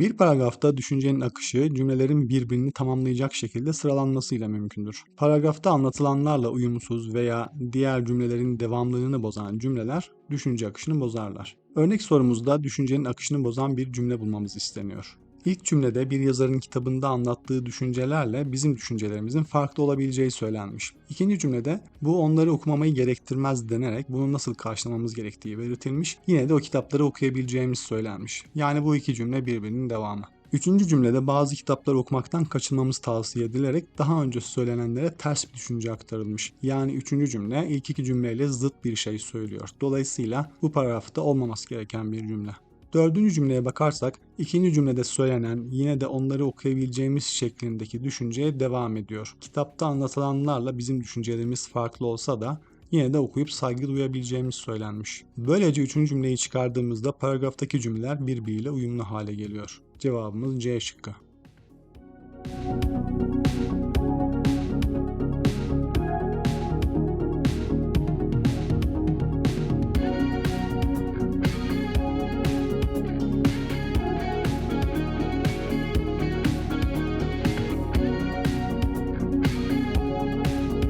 Bir paragrafta düşüncenin akışı cümlelerin birbirini tamamlayacak şekilde sıralanmasıyla mümkündür. Paragrafta anlatılanlarla uyumsuz veya diğer cümlelerin devamlılığını bozan cümleler düşünce akışını bozarlar. Örnek sorumuzda düşüncenin akışını bozan bir cümle bulmamız isteniyor. İlk cümlede bir yazarın kitabında anlattığı düşüncelerle bizim düşüncelerimizin farklı olabileceği söylenmiş. İkinci cümlede bu onları okumamayı gerektirmez denerek bunu nasıl karşılamamız gerektiği belirtilmiş. Yine de o kitapları okuyabileceğimiz söylenmiş. Yani bu iki cümle birbirinin devamı. Üçüncü cümlede bazı kitapları okumaktan kaçınmamız tavsiye edilerek daha önce söylenenlere ters bir düşünce aktarılmış. Yani üçüncü cümle ilk iki cümleyle zıt bir şey söylüyor. Dolayısıyla bu paragrafta olmaması gereken bir cümle. Dördüncü cümleye bakarsak ikinci cümlede söylenen yine de onları okuyabileceğimiz şeklindeki düşünceye devam ediyor. Kitapta anlatılanlarla bizim düşüncelerimiz farklı olsa da yine de okuyup saygı duyabileceğimiz söylenmiş. Böylece üçüncü cümleyi çıkardığımızda paragraftaki cümleler birbiriyle uyumlu hale geliyor. Cevabımız C şıkkı.